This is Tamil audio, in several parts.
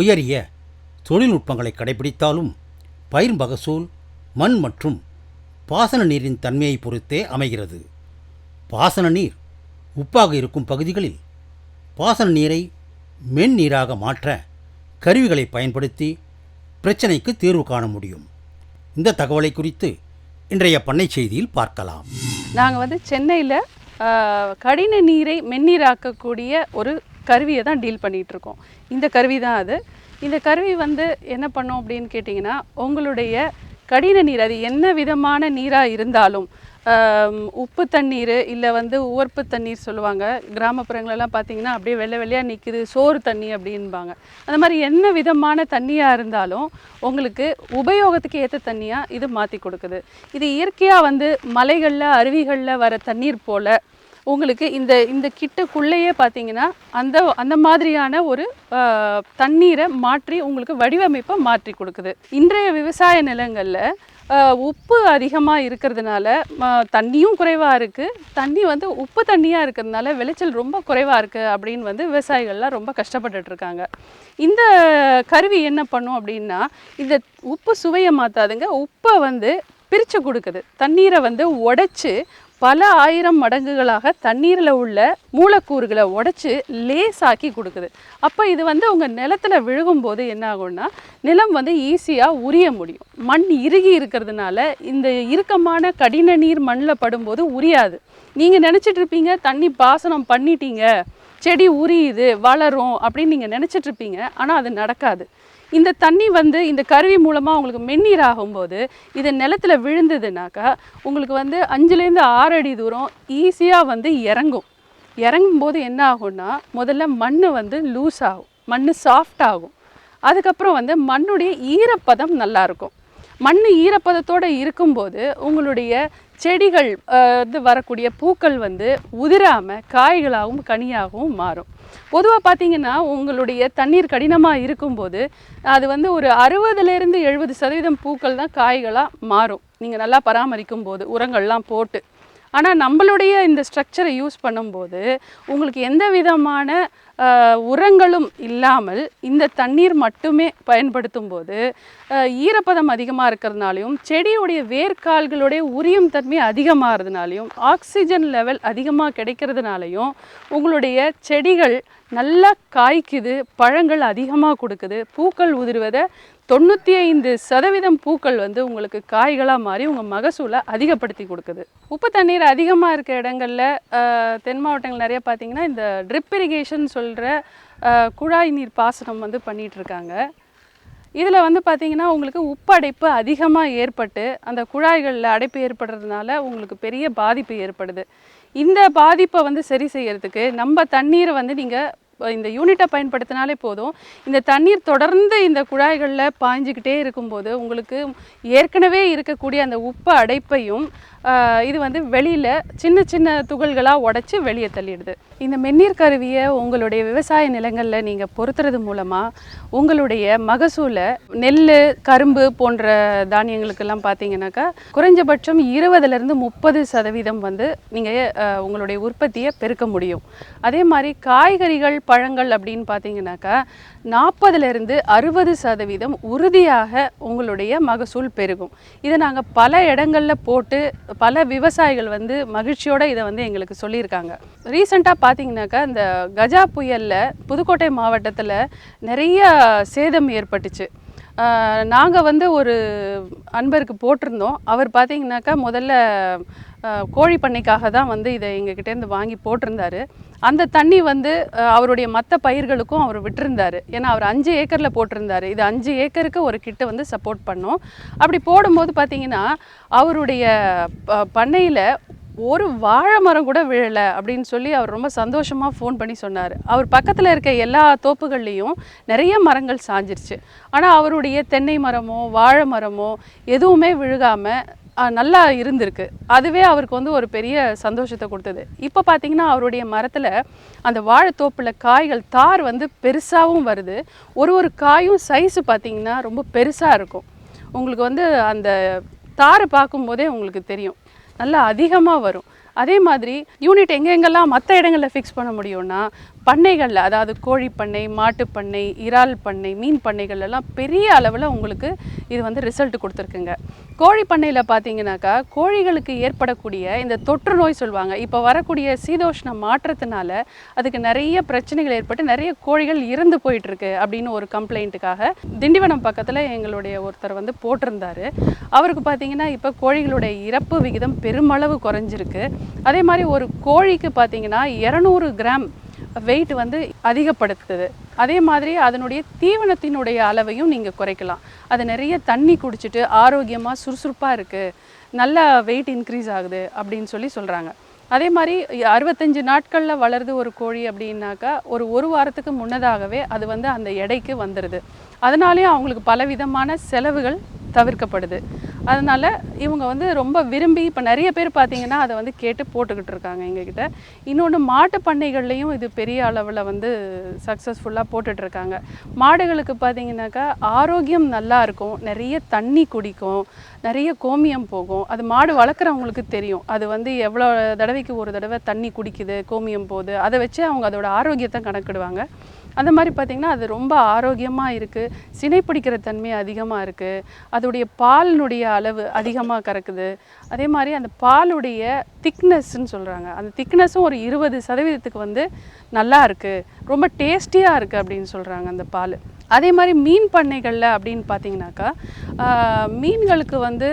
உயரிய தொழில்நுட்பங்களை கடைபிடித்தாலும் பயிர் மகசூல் மண் மற்றும் பாசன நீரின் தன்மையை பொறுத்தே அமைகிறது. பாசன நீர் உப்பாக இருக்கும் பகுதிகளில் பாசன நீரை மென் நீராக மாற்ற கருவிகளை பயன்படுத்தி பிரச்சனைக்கு தீர்வு காண முடியும். இந்த தகவலை குறித்து இன்றைய பண்ணை செய்தியில் பார்க்கலாம். நாங்கள் வந்து சென்னையில் கடின நீரை மென்னீராக்கக்கூடிய ஒரு கருவியை தான் டீல் பண்ணிகிட்டு இருக்கோம் இந்த கருவி தான் அது. இந்த கருவி வந்து என்ன பண்ணோம் அப்படின்னு கேட்டிங்கன்னா உங்களுடைய கடின நீர் அது என்ன விதமான நீராக இருந்தாலும் உப்பு தண்ணீர் இல்லை வந்து உவர்ப்பு தண்ணீர் சொல்லுவாங்க. கிராமப்புறங்களெல்லாம் பார்த்தீங்கன்னா அப்படியே வெள்ளை வெள்ளையாக நிற்கிது சோறு தண்ணி அப்படின்பாங்க. அந்த மாதிரி என்ன விதமான தண்ணியாக இருந்தாலும் உங்களுக்கு உபயோகத்துக்கு ஏற்ற தண்ணியாக இது மாற்றி கொடுக்குது. இது இயற்கையாக வந்து மலைகளில் அருவிகளில் வர தண்ணீர் போல் உங்களுக்கு இந்த இந்த கிட்டக்குள்ளேயே பார்த்தீங்கன்னா அந்த அந்த மாதிரியான ஒரு தண்ணீரை மாற்றி உங்களுக்கு வடிவமைப்பை மாற்றி கொடுக்குது. இன்றைய விவசாய நிலங்களில் உப்பு அதிகமாக இருக்கிறதுனால தண்ணியும் குறைவாக இருக்குது தண்ணி வந்து உப்பு தண்ணியாக இருக்கிறதுனால விளைச்சல் ரொம்ப குறைவாக இருக்குது அப்படின்னு வந்து விவசாயிகள்லாம் ரொம்ப கஷ்டப்பட்டுட்டு இருக்காங்க. இந்த கருவி என்ன பண்ணும் அப்படின்னா இந்த உப்பு சுவையை மாற்றாதுங்க உப்பை வந்து பிரித்து கொடுக்குது. தண்ணீரை வந்து உடைச்சி பல ஆயிரம் மடங்குகளாக தண்ணீரில் உள்ள மூலக்கூறுகளை உடச்சி லேசாக்கி கொடுக்குது. அப்போ இது வந்து உங்கள் நிலத்தில் விழுகும்போது என்ன ஆகும்னா நிலம் வந்து ஈஸியாக உரிய முடியும். மண் இறுகி இருக்கிறதுனால இந்த இறுக்கமான கடின நீர் மண்ணில் படும்போது உரியாது. நீங்கள் நினச்சிட்டு இருப்பீங்க தண்ணி பாசனம் பண்ணிட்டீங்க செடி உரியுது வளரும் அப்படின்னு நீங்கள் நினச்சிட்டு இருப்பீங்க ஆனால் அது நடக்காது. இந்த தண்ணி வந்து இந்த கருவி மூலமாக உங்களுக்கு மென்னீர் ஆகும்போது இது நிலத்துல விழுந்ததுனாக்கா உங்களுக்கு வந்து அஞ்சுலேருந்து ஆறு அடி தூரம் ஈஸியாக வந்து இறங்கும். இறங்கும்போது என்ன ஆகும்னா முதல்ல மண் வந்து லூஸ் ஆகும். மண் சாஃப்ட் ஆகும். அதுக்கப்புறம் வந்து மண்ணுடைய ஈரப்பதம் நல்லாயிருக்கும் மண் ஈரப்பதத்தோடு இருக்கும்போது உங்களுடைய செடிகள் வந்து வரக்கூடிய பூக்கள் வந்து உதிராமல் காய்களாகவும் கனியாகவும் மாறும். பொதுவாக பார்த்தீங்கன்னா உங்களுடைய தண்ணீர் கடினமாக இருக்கும்போது அது வந்து ஒரு அறுபதுலேருந்து எழுபது சதவீதம் பூக்கள் தான் காய்களாக மாறும். நீங்கள் நல்லா பராமரிக்கும் போது உரங்கள்லாம் போட்டு. ஆனால் நம்மளுடைய இந்த ஸ்ட்ரக்சரை யூஸ் பண்ணும்போது உங்களுக்கு எந்த விதமான உரங்களும் இல்லாமல் இந்த தண்ணீர் மட்டுமே பயன்படுத்தும் போது ஈரப்பதம் அதிகமாக இருக்கிறதுனாலையும் செடியுடைய வேர்க்கால்களுடைய உரியும் தன்மை அதிகமாகிறதுனாலையும் ஆக்சிஜன் லெவல் அதிகமாக கிடைக்கிறதுனாலையும் உங்களுடைய செடிகள் நல்லா காய்க்குது பழங்கள் அதிகமாக கொடுக்குது பூக்கள் உதிர்வதை தொண்ணூற்றி ஐந்து சதவீதம் பூக்கள் வந்து உங்களுக்கு காய்களாக மாறி உங்கள் மகசூலை அதிகப்படுத்தி கொடுக்குது. உப்பு தண்ணீர் அதிகமாக இருக்க இடங்களில் தென் மாவட்டங்கள் நிறைய பார்த்தீங்கன்னா இந்த ட்ரிப் இரிகேஷன் சொல்கிற குழாய் நீர் பாசனம் வந்து பண்ணிட்டு இருக்காங்க இதில் வந்து பார்த்தீங்கன்னா உங்களுக்கு உப்படைப்பு அதிகமாக ஏற்பட்டு அந்த குழாய்களில் அடைப்பு ஏற்படுறதுனால உங்களுக்கு பெரிய பாதிப்பு ஏற்படுது. இந்த பாதிப்பை வந்து சரி செய்யறதுக்கு நம்ம தண்ணீரை வந்து நீங்கள் இந்த யூனிட்டை பயன்படுத்தினாலே போதும். இந்த தண்ணீர் தொடர்ந்து இந்த குழாய்களில் பாய்ஞ்சிக்கிட்டே இருக்கும்போது உங்களுக்கு ஏற்கனவே இருக்கக்கூடிய அந்த உப்பு அடைப்பையும் இது வந்து வெளியில் சின்ன சின்ன துகள்களாக உடைச்சி வெளியே தள்ளிடுது. இந்த மென்னீர் கருவியை உங்களுடைய விவசாய நிலங்களில் நீங்கள் பொருத்துறது மூலமாக உங்களுடைய மகசூலை நெல் கரும்பு போன்ற தானியங்களுக்கெல்லாம் பார்த்தீங்கன்னாக்கா குறைஞ்சபட்சம் இருபதுலேருந்து முப்பது சதவீதம் வந்து நீங்கள் உங்களுடைய உற்பத்தியை பெருக்க முடியும். அதே மாதிரி காய்கறிகள் பழங்கள் அப்படின்னு பார்த்தீங்கன்னாக்கா நாற்பதுலேருந்து அறுபது சதவீதம் உறுதியாக உங்களுடைய மகசூல் பெருகும். இதை நாங்கள் பல இடங்களில் போட்டு பல விவசாயிகள் வந்து மகிழ்ச்சியோடு இதை வந்து எங்களுக்கு சொல்லியிருக்காங்க. ரீசெண்டாக பார்த்தீங்கன்னாக்கா இந்த கஜா புயலில் புதுக்கோட்டை மாவட்டத்தில் நிறைய சேதம் ஏற்பட்டுச்சு. நாங்கள் வந்து ஒரு அன்பருக்கு போட்டிருந்தோம். அவர் பார்த்தீங்கன்னாக்கா முதல்ல கோழி பண்ணைக்காக தான் வந்து இதை எங்ககிட்டேருந்து வாங்கி போட்டிருந்தாரு. அந்த தண்ணி வந்து அவருடைய மற்ற பயிர்களுக்கும் அவர் விட்டிருந்தாரு. ஏன்னா அவர் அஞ்சு ஏக்கரில் போட்டிருந்தாரு. இது அஞ்சு ஏக்கருக்கு ஒரு கிட்ட வந்து சப்போர்ட் பண்ணோம். அப்படி போடும்போது பார்த்தீங்கன்னா அவருடைய பண்ணையில் ஒரு வாழை மரம் கூட விழலை அப்படின்னு சொல்லி அவர் ரொம்ப சந்தோஷமாக ஃபோன் பண்ணி சொன்னார். அவர் பக்கத்தில் இருக்க எல்லா தோப்புகள்லேயும் நிறைய மரங்கள் சாஞ்சிருச்சு. ஆனால் அவருடைய தென்னை மரமோ வாழை மரமோ எதுவுமே விழுகாமல் நல்லா இருந்திருக்கு. அதுவே அவருக்கு வந்து ஒரு பெரிய சந்தோஷத்தை கொடுத்தது. இப்போ பார்த்தீங்கன்னா அவருடைய மரத்தில் அந்த வாழைத்தோப்பில் காய்கள் தார் வந்து பெருசாகவும் வருது. ஒரு ஒரு காயும் சைஸு பார்த்திங்கன்னா ரொம்ப பெருசாக இருக்கும். உங்களுக்கு வந்து அந்த தாரை பார்க்கும்போதே உங்களுக்கு தெரியும். நல்லா அதிகமாக வரும். அதே மாதிரி யூனிட் எங்கெங்கெல்லாம் மற்ற இடங்களில் ஃபிக்ஸ் பண்ண முடியும்னா பண்ணைகளில் அதாவது கோழி பண்ணை மாட்டுப் பண்ணை இறால் பண்ணை மீன் பண்ணைகள் எல்லாம் பெரிய அளவில் உங்களுக்கு இது வந்து ரிசல்ட் கொடுத்துருக்குங்க. கோழி பண்ணையில் பார்த்தீங்கன்னாக்கா கோழிகளுக்கு ஏற்படக்கூடிய இந்த தொற்று நோய் சொல்லுவாங்க. இப்போ வரக்கூடிய சீதோஷ்ண மாற்றத்தினால அதுக்கு நிறைய பிரச்சனைகள் ஏற்பட்டு நிறைய கோழிகள் இறந்து போயிட்டுருக்கு அப்படின்னு ஒரு கம்ப்ளைண்ட்டுக்காக திண்டிவனம் பக்கத்தில் எங்களுடைய ஒருத்தர் வந்து போட்டிருந்தாரு. அவருக்கு பார்த்தீங்கன்னா இப்போ கோழிகளுடைய இறப்பு விகிதம் பெருமளவு குறைஞ்சிருக்கு. அதே மாதிரி ஒரு கோழிக்கு பார்த்தீங்கன்னா இரநூறு கிராம் வெயிட் வந்து அதிகப்படுத்துது. அதே மாதிரி அதனுடைய தீவனத்தினுடைய அளவையும் நீங்கள் குறைக்கலாம். அது நிறைய தண்ணி குடிச்சிட்டு ஆரோக்கியமாக சுறுசுறுப்பாக இருக்குது நல்ல வெயிட் இன்க்ரீஸ் ஆகுது அப்படின்னு சொல்லி சொல்கிறாங்க அதே மாதிரி அறுபத்தஞ்சு நாட்களில் வளருது ஒரு கோழி அப்படின்னாக்கா ஒரு ஒரு வாரத்துக்கு முன்னதாகவே அது வந்து அந்த எடைக்கு வந்துடுது அதனாலேயும் அவங்களுக்கு பலவிதமான செலவுகள் தவிர்க்கப்படுது. அதனால் இவங்க வந்து ரொம்ப விரும்பி இப்போ நிறைய பேர் பார்த்தீங்கன்னா அதை வந்து கேட்டு போட்டுக்கிட்டு இருக்காங்க எங்ககிட்ட. இன்னொன்று மாட்டு பண்ணைகள்லேயும் இது பெரிய அளவில் வந்து சக்ஸஸ்ஃபுல்லாக போட்டுட்ருக்காங்க மாடுகளுக்கு பார்த்தீங்கன்னாக்கா ஆரோக்கியம் நல்லா இருக்கும் நிறைய தண்ணி குடிக்கும் நிறைய கோமியம் போகும். அது மாடு வளர்க்குறவங்களுக்கு தெரியும். அது வந்து எவ்வளோ தடவைக்கு ஒரு தடவை தண்ணி குடிக்குது கோமியம் போகுது. அதை வச்சு அவங்க அதோட ஆரோக்கியத்தை கணக்கிடுவாங்க. அந்த மாதிரி பார்த்திங்கன்னா அது ரொம்ப ஆரோக்கியமாக இருக்குது சினைப்பிடிக்கிற தன்மை அதிகமாக இருக்குது அதோடைய பாலினுடைய அளவு அதிகமாக கறக்குது. அதே மாதிரி அந்த பாலுடைய திக்னஸ்ன்னு சொல்கிறாங்க அந்த திக்னஸும் ஒரு இருபது சதவீதத்துக்கு வந்து நல்லா இருக்குது ரொம்ப டேஸ்டியாக இருக்குது அப்படின்னு சொல்கிறாங்க அந்த பால். அதே மாதிரி மீன் பண்ணைகளில் அப்படின்னு பார்த்தீங்கன்னாக்கா மீன்களுக்கு வந்து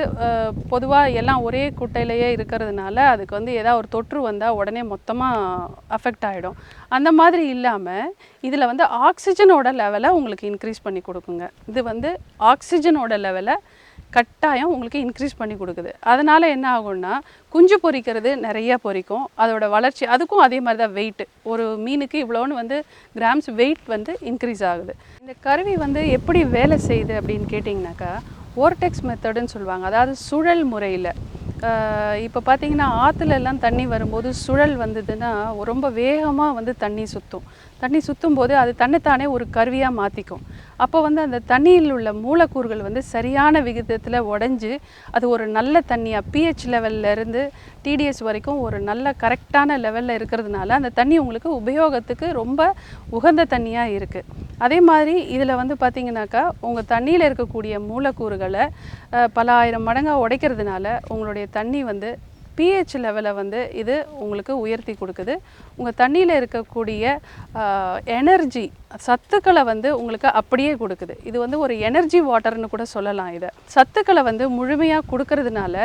பொதுவாக எல்லாம் ஒரே குட்டையிலேயே இருக்கிறதுனால அதுக்கு வந்து ஏதாவது ஒரு தொற்று வந்தால் உடனே மொத்தமாக அஃபெக்ட் ஆகிடும் அந்த மாதிரி இல்லாமல் இதில் வந்து ஆக்சிஜனோட லெவலை உங்களுக்கு இன்க்ரீஸ் பண்ணி கொடுக்குங்க. இது வந்து ஆக்சிஜனோட லெவலை கட்டாயம் உங்களுக்கு இன்க்ரீஸ் பண்ணி கொடுக்குது. அதனால் என்ன ஆகும்னா குஞ்சு பொரிக்கிறது நிறைய பொரிக்கும். அதோடய வளர்ச்சி அதுக்கும் அதே மாதிரி தான் வெயிட் ஒரு மீனுக்கு இவ்வளோன்னு வந்து கிராம்ஸ் வெயிட் வந்து இன்க்ரீஸ் ஆகுது. இந்த கருவி வந்து எப்படி வேலை செய்யுது அப்படின்னு கேட்டிங்கனாக்கா ஓர்டெக்ஸ் மெத்தடுன்னு சொல்லுவாங்க. அதாவது சுழல் முறையில். இப்போ பார்த்தீங்கன்னா ஆற்றுலெல்லாம் தண்ணி வரும்போது சுழல் வந்ததுன்னா ரொம்ப வேகமாக வந்து தண்ணி சுற்றும் தண்ணி சுற்றும் போது அது தன்னைத்தானே ஒரு கருவியாக மாற்றிக்கும் அப்போ வந்து அந்த தண்ணியில் உள்ள மூலக்கூறுகள் வந்து சரியான விகிதத்தில் உடஞ்சி அது ஒரு நல்ல தண்ணியாக பிஹெச் இருந்து டிடிஎஸ் வரைக்கும் ஒரு நல்ல கரெக்டான லெவலில் இருக்கிறதுனால அந்த தண்ணி உங்களுக்கு உபயோகத்துக்கு ரொம்ப உகந்த தண்ணியாக இருக்குது அதே மாதிரி இதில் வந்து பார்த்தீங்கன்னாக்கா உங்கள் தண்ணியில் இருக்கக்கூடிய மூலக்கூறுகளை பல ஆயிரம் மடங்காக உடைக்கிறதுனால உங்களுடைய தண்ணி வந்து பிஹெச் லெவலை வந்து இது உங்களுக்கு உயர்த்தி கொடுக்குது. உங்கள் தண்ணியில் இருக்கக்கூடிய எனர்ஜி சத்துக்களை வந்து உங்களுக்கு அப்படியே கொடுக்குது. இது வந்து ஒரு எனர்ஜி வாட்டர்னு கூட சொல்லலாம் இதை. சத்துக்களை வந்து முழுமையாக கொடுக்கறதுனால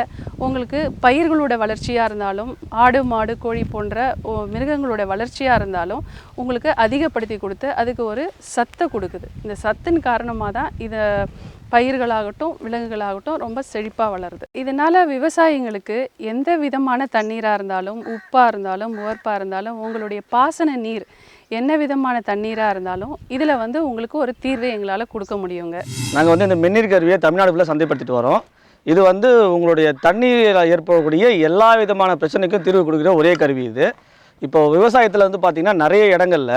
உங்களுக்கு பயிர்களோட வளர்ச்சியாக இருந்தாலும் ஆடு மாடு கோழி போன்ற ஓ, மிருகங்களோட வளர்ச்சியாக இருந்தாலும் உங்களுக்கு அதிகப்படுத்தி கொடுத்து அதுக்கு ஒரு சத்தை கொடுக்குது. இந்த சத்தின் காரணமாக தான் இதை பயிர்களாகட்டும் விலங்குகளாகட்டும் ரொம்ப செழிப்பாக வளருது. இதனால் விவசாயிங்களுக்கு எந்த விதமான தண்ணீராக இருந்தாலும் உப்பாக இருந்தாலும் உவர்ப்பாக இருந்தாலும் உங்களுடைய பாசன நீர் என்ன விதமான தண்ணீராக இருந்தாலும் இதில் வந்து உங்களுக்கு ஒரு தீர்வை எங்களால் கொடுக்க முடியுங்க. நாங்கள் வந்து இந்த மென்னீர் கருவியை தமிழ்நாடு ஃபுல்லாக சந்தைப்படுத்திட்டு வரோம். இது வந்து உங்களுடைய தண்ணீரில் ஏற்படக்கூடிய எல்லா விதமான பிரச்சனைக்கும் தீர்வு கொடுக்குற ஒரே கருவி இது. இப்போ விவசாயத்தில் வந்து பார்த்திங்கன்னா நிறைய இடங்கள்ல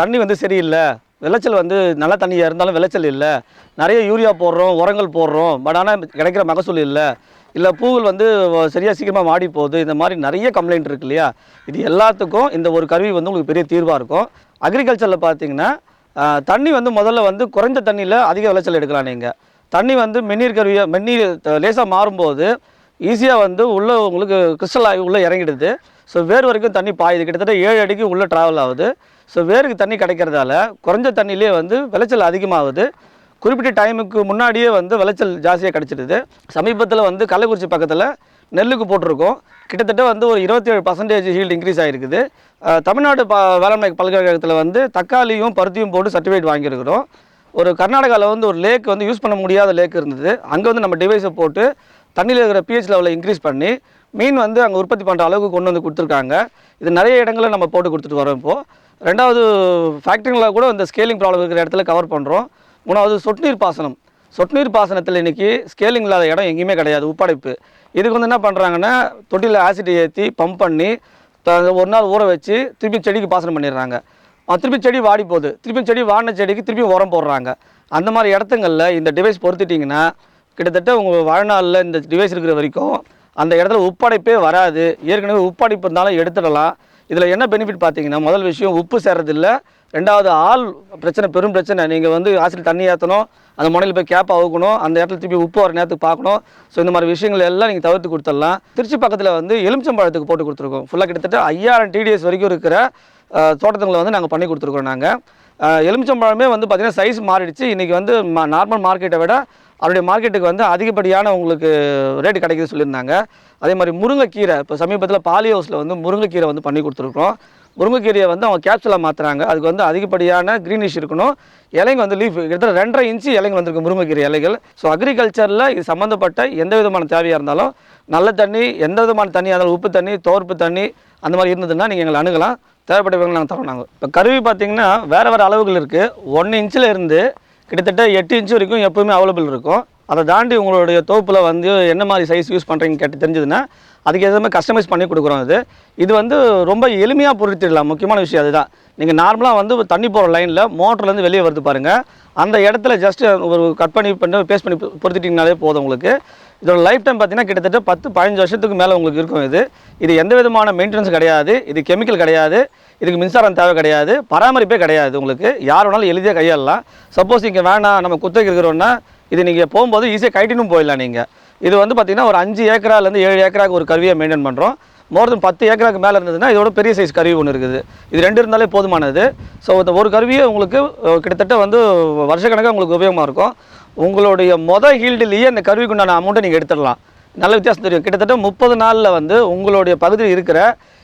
தண்ணி வந்து சரியில்லை விளைச்சல் வந்து நல்ல தண்ணியாக இருந்தாலும் விளைச்சல் இல்லை. நிறைய யூரியா போடுறோம் உரங்கள் போடுறோம் பட் ஆனால் கிடைக்கிற மகசூல் இல்லை. இல்லை பூவில் வந்து சரியாக சீக்கிரமாக மாடி போகுது. இந்த மாதிரி நிறைய கம்ப்ளைண்ட் இருக்கு இல்லையா? இது எல்லாத்துக்கும் இந்த ஒரு கருவி வந்து உங்களுக்கு பெரிய தீர்வாக இருக்கும். அக்ரிகல்ச்சரில் பார்த்தீங்கன்னா தண்ணி வந்து முதல்ல வந்து குறைஞ்ச தண்ணியில் அதிக விளைச்சல் எடுக்கலாம் நீங்கள் தண்ணி வந்து மென்னீர் கருவியை மென்னீர் லேசாக மாறும்போது ஈஸியாக வந்து உள்ளே உங்களுக்கு கிறிஸ்டல் ஆகி உள்ளே இறங்கிடுது. ஸோ வேர் வரைக்கும் தண்ணி பாயுது. கிட்டத்தட்ட ஏழு அடிக்கு உள்ளே ட்ராவல் ஆகுது. ஸோ வேருக்கு தண்ணி கிடைக்கிறதால குறைஞ்ச தண்ணியிலே வந்து விளைச்சல் அதிகமாகுது. குறிப்பிட்ட டைமுக்கு முன்னாடியே வந்து விளைச்சல் ஜாஸ்தியாக கிடச்சிடுது சமீபத்தில் வந்து கள்ளக்குறிச்சி பக்கத்தில் நெல்லுக்கு போட்டிருக்கோம். கிட்டத்தட்ட வந்து ஒரு இருபத்தேழு பர்சன்டேஜ் ஹீல்டு இன்க்ரீஸ் ஆகிருக்குது தமிழ்நாடு ப வேளாண்மை பல்கலைக்கழகத்தில் வந்து தக்காளியும் பருத்தியும் போட்டு சர்டிஃபிகேட் வாங்கியிருக்கிறோம். ஒரு கர்நாடகாவில் வந்து ஒரு லேக் வந்து யூஸ் பண்ண முடியாத லேக் இருந்தது. அங்கே வந்து நம்ம டிவைஸை போட்டு தண்ணியில் இருக்கிற பிஹெச் லெவலை இன்க்ரீஸ் பண்ணி மீன் வந்து அங்கே உற்பத்தி பண்ணுற அளவுக்கு கொண்டு வந்து கொடுத்துருக்காங்க. இது நிறைய இடங்களில் நம்ம போட்டு கொடுத்துட்டு வரோம் இப்போது ரெண்டாவது ஃபேக்ட்ரிகளில் கூட இந்த ஸ்கேலிங் ப்ராப்ளம் இருக்கிற இடத்துல கவர் பண்ணுறோம் மூணாவது சொட்டு நீர் பாசனம். சொட்டு நீர் பாசனத்தில் இன்றைக்கி ஸ்கேலிங் இல்லாத இடம் எங்கேயுமே கிடையாது உப்படைப்பு. இதுக்கு வந்து என்ன பண்ணுறாங்கன்னா தொட்டியில் ஆசிட் ஏற்றி பம்ப் பண்ணி த- ஒரு நாள் ஊற வச்சு திருப்பி செடிக்கு பாசனம் பண்ணிடுறாங்க. திருப்பி செடி வாடி போகுது. திருப்பி செடி வாடின செடிக்கு திருப்பி உரம் போடுறாங்க. அந்த மாதிரி இடத்துங்களில் இந்த டிவைஸ் பொறுத்துட்டிங்கன்னா கிட்டத்தட்ட உங்கள் வாழ்நாளில் இந்த டிவைஸ் இருக்கிற வரைக்கும் அந்த இடத்துல உப்படைப்பே வராது. ஏற்கனவே உப்படைப்பு இருந்தாலும் எடுத்துடலாம். இதில் என்ன பெனிஃபிட் பார்த்தீங்கன்னா முதல் விஷயம் உப்பு சேர்றதில்ல. ரெண்டாவது ஆள் பிரச்சனை பெரும் பிரச்சனை. நீங்கள் வந்து ஆசிரியர் தண்ணி ஏற்றணும் அந்த முனையில் போய் கேப் அவுக்கணும் அந்த இடத்துல திருப்பி உப்பு வர நேரத்துக்கு பார்க்கணும் ஸோ இந்த மாதிரி விஷயங்கள் எல்லாம் நீங்கள் தவிர்த்து கொடுத்துடலாம். திருச்சி பக்கத்தில் வந்து எலுமிச்சம்பழத்துக்கு போட்டு கொடுத்துருக்கோம். ஃபுல்லாக கிட்டத்தட்ட ஐயாயிரம் டிடிஎஸ் வரைக்கும் இருக்கிற தோட்டத்துங்களை வந்து நாங்கள் பண்ணி கொடுத்துருக்கோம் நாங்கள் எலுமிச்சம்பழமே வந்து பார்த்திங்கன்னா சைஸ் மாறிடுச்சு. இன்றைக்கி வந்து நார்மல் மார்க்கெட்டை விட அவருடைய மார்க்கெட்டுக்கு வந்து அதிகப்படியான உங்களுக்கு ரேட்டு கிடைக்குது சொல்லியிருந்தாங்க. அதே மாதிரி முருங்கைக்கீரை இப்போ சமீபத்தில் பாலி ஹவுஸில் வந்து முருங்கைக்கீரை வந்து பண்ணி கொடுத்துருக்கோம் முருங்கைக்கீரையை வந்து அவங்க கேப்சூலாக மாற்றுறாங்க அதுக்கு வந்து அதிகப்படியான க்ரீனிஷ் இருக்கணும். இலைங்க வந்து லீஃப் கிட்டத்தட்ட ரெண்டரை இன்ச்சு இலைங்க வந்திருக்கு முருங்கைக்கீரை இலைகள். ஸோ அக்ரிகல்ச்சரில் இது சம்மந்தப்பட்ட எந்த விதமான தேவையாக இருந்தாலும் நல்ல தண்ணி எந்த விதமான தண்ணியாக இருந்தாலும் உப்பு தண்ணி தோர்ப்பு தண்ணி அந்த மாதிரி இருந்ததுன்னா நீங்கள் எங்களை அணுகலாம். தேவைப்பட்டவங்க நாங்கள் தரோம் நாங்கள் இப்போ கருவி பார்த்திங்கன்னா வேறு வேறு அளவுகள் இருக்குது ஒன்று இன்ச்சில் இருந்து கிட்டத்தட்ட எட்டு இன்ச் வரைக்கும் எப்போவுமே அவைலபிள் இருக்கும். அதை தாண்டி உங்களுடைய தோப்பில் வந்து என்ன மாதிரி சைஸ் யூஸ் பண்ணுறீங்க கேட்டு தெரிஞ்சதுன்னா அதுக்கு எதுவுமே கஸ்டமைஸ் பண்ணி கொடுக்குறோம் இது. இது வந்து ரொம்ப எளிமையாக பொருத்திடலாம். முக்கியமான விஷயம் அதுதான். நீங்கள் நார்மலாக வந்து தண்ணி போகிற லைனில் மோட்டர்லேருந்து வெளியே வருது பாருங்கள் அந்த இடத்துல ஜஸ்ட் ஒரு கட் பண்ணி பண்ணி பேஸ்ட் பண்ணி பொருத்திட்டிங்கனாலே போதும் உங்களுக்கு. இதோட லைஃப் டைம் பார்த்தீங்கன்னா கிட்டத்தட்ட பத்து பதினஞ்சு வருஷத்துக்கு மேலே உங்களுக்கு இருக்கும் இது. இது எந்த விதமான மெயின்டெனன்ஸ் கிடையாது. இது கெமிக்கல் கிடையாது. இதுக்கு மின்சாரம் தேவை கிடையாது பராமரிப்பே கிடையாது உங்களுக்கு. யார் வேணாலும் எளிதாக கையாளலாம். சப்போஸ் இங்கே வேணாம் நம்ம குத்தகைக்கு இருக்கிறோன்னா இது நீங்கள் போகும்போது ஈஸியாக கைட்டினும் போயிடலாம் நீங்கள் இது வந்து பார்த்திங்கன்னா ஒரு அஞ்சு ஏக்கராலேருந்து ஏழு ஏக்கராக்கு ஒரு கருவியை மெயின்டைன் பண்ணுறோம் மோர் தென் பத்து ஏக்கராக்கு மேலே இருந்ததுன்னா இதோட பெரிய சைஸ் கருவி ஒன்று இருக்குது. இது ரெண்டு இருந்தாலே போதுமானது. ஸோ இந்த ஒரு கருவியே உங்களுக்கு கிட்டத்தட்ட வந்து வருஷக்கணக்காக உங்களுக்கு உபயோகமாக இருக்கும். உங்களுடைய மொதல் ஹீல்டுலேயே இந்த கருவிக்கு உண்டான அமௌண்ட்டை நீங்கள் எடுத்துடலாம். நல்ல வித்தியாசம் தெரியும். கிட்டத்தட்ட முப்பது நாளில் வந்து உங்களுடைய பகுதியில் இருக்கிற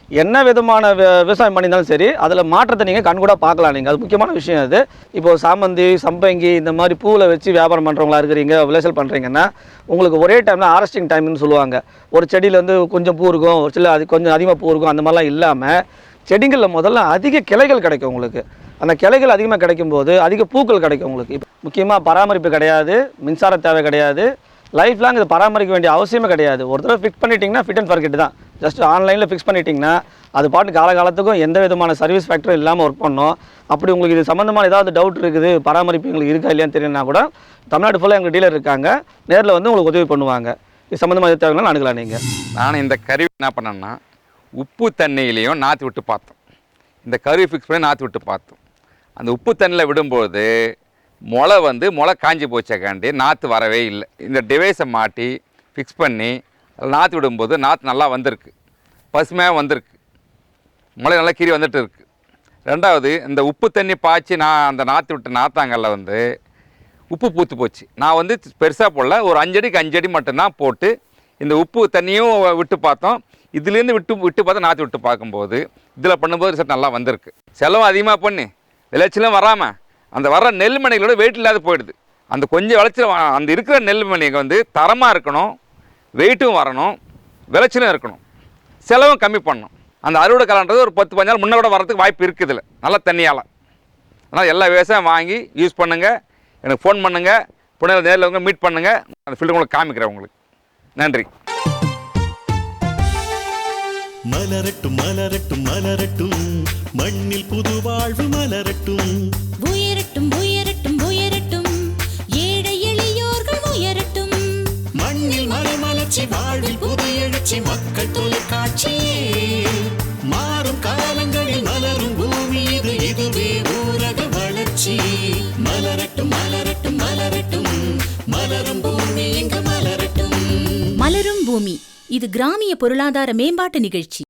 என்ன விதமான வி- விவசாயம் பண்ணியிருந்தாலும் சரி அதில் மாற்றத்தை நீங்கள் கண்கூடாக பார்க்கலாம் நீங்கள் அது முக்கியமான விஷயம் அது. இப்போது சாமந்தி சம்பங்கி இந்த மாதிரி பூவில் வச்சு வியாபாரம் பண்ணுறவங்களா இருக்கிறீங்க விளைச்சல் பண்ணுறீங்கன்னா உங்களுக்கு ஒரே டைமில் ஹாரஸ்டிங் டைம்னு சொல்லுவாங்க. ஒரு செடியில் வந்து கொஞ்சம் பூ இருக்கும் ஒரு சில அது கொஞ்சம் அதிகமாக பூ இருக்கும் அந்த மாதிரிலாம் இல்லாமல் செடிகளில் முதல்ல அதிக கிளைகள் கிடைக்கும் உங்களுக்கு. அந்த கிளைகள் அதிகமாக கிடைக்கும் போது அதிக பூக்கள் கிடைக்கும் உங்களுக்கு. இப்போ முக்கியமாக பராமரிப்பு கிடையாது மின்சார தேவை கிடையாது லைஃப் லாங் இதை பராமரிக்க வேண்டிய அவசியமே கிடையாது. ஒரு தடவை ஃபிக்ஸ் பண்ணிட்டீங்கன்னா ஃபிட் அண்ட் ஃபர்கெட் தான். ஜஸ்ட் ஆன்லைனில் ஃபிக்ஸ் பண்ணிட்டீங்கன்னா அது பாட்டு காலகாலத்துக்கும் எந்த விதமான சர்வீஸ் ஃபேக்டரும் இல்லாமல் ஒர்க் பண்ணோம். அப்படி உங்களுக்கு இது சம்மந்தமான ஏதாவது டவுட் இருக்குது பராமரிப்பு எங்களுக்கு இருக்கா இல்லையான்னு தெரியலனா கூட தமிழ்நாடு ஃபுல்லாக எங்கள் டீலர் இருக்காங்க. நேரில் வந்து உங்களுக்கு உதவி பண்ணுவாங்க. இது சம்மந்தமாக எது தேவைனாலும் அணுகலாம் நீங்கள் நான் இந்த கருவி என்ன பண்ணேன்னா உப்பு தண்ணியிலையும் நாற்று விட்டு பார்த்தோம். இந்த கருவி ஃபிக்ஸ் பண்ணி நாற்று விட்டு பார்த்தோம். அந்த உப்பு தண்ணியில் விடும்போது முளை வந்து முளை காஞ்சி போச்சக்காண்டி நாற்று வரவே இல்லை. இந்த டிவைஸை மாட்டி ஃபிக்ஸ் பண்ணி நாற்று விடும்போது நாற்று நல்லா வந்திருக்கு. பசுமையாக வந்திருக்கு. முளை நல்லா கீறி வந்துட்டு இருக்கு. ரெண்டாவது இந்த உப்பு தண்ணி பாய்ச்சி நான் அந்த நாற்று விட்டு நாத்தாங்கல்ல வந்து உப்பு பூத்து போச்சு. நான் வந்து பெருசாக போடல ஒரு அஞ்சடிக்கு அஞ்சடி மட்டும்தான் போட்டு இந்த உப்பு தண்ணியும் விட்டு பார்த்தோம். இதுலேருந்து விட்டு விட்டு பார்த்தா நாற்று விட்டு பார்க்கும்போது இதில் பண்ணும்போது ரிசல்ட் நல்லா வந்திருக்கு. செலவு அதிகமாக பண்ணி. விளைச்சலும் வராமல் அந்த வர்ற நெல் மணிகளோட வெயிட் இல்லாத போயிடுது. அந்த கொஞ்சம் விளைச்சல் அந்த இருக்கிற நெல் மணிக்கு வந்து தரமாக இருக்கணும் வெயிட்டும் வரணும் விளைச்சலும் இருக்கணும். செலவும் கம்மி பண்ணணும். அந்த அறுவடை காலன்றது ஒரு பத்து பதினஞ்சு நாள் முன்ன கூட வரதுக்கு வாய்ப்பு இருக்குது இல்லை நல்ல தண்ணியால். அதனால் எல்லா விவசாயம் வாங்கி யூஸ் பண்ணுங்கள் எனக்கு ஃபோன் பண்ணுங்கள் புனேல நேரில் வந்து மீட் பண்ணுங்கள் அந்த ஃபீல்டு உங்களுக்கு காமிக்கிறேன் உங்களுக்கு. நன்றி. மலரட்டும் மலரட்டும் மலரட்டும். மண்ணில் புது வாழ்வு மலரட்டும். இது கிராமிய பொருளாதார மேம்பாட்டு நிகழ்ச்சி.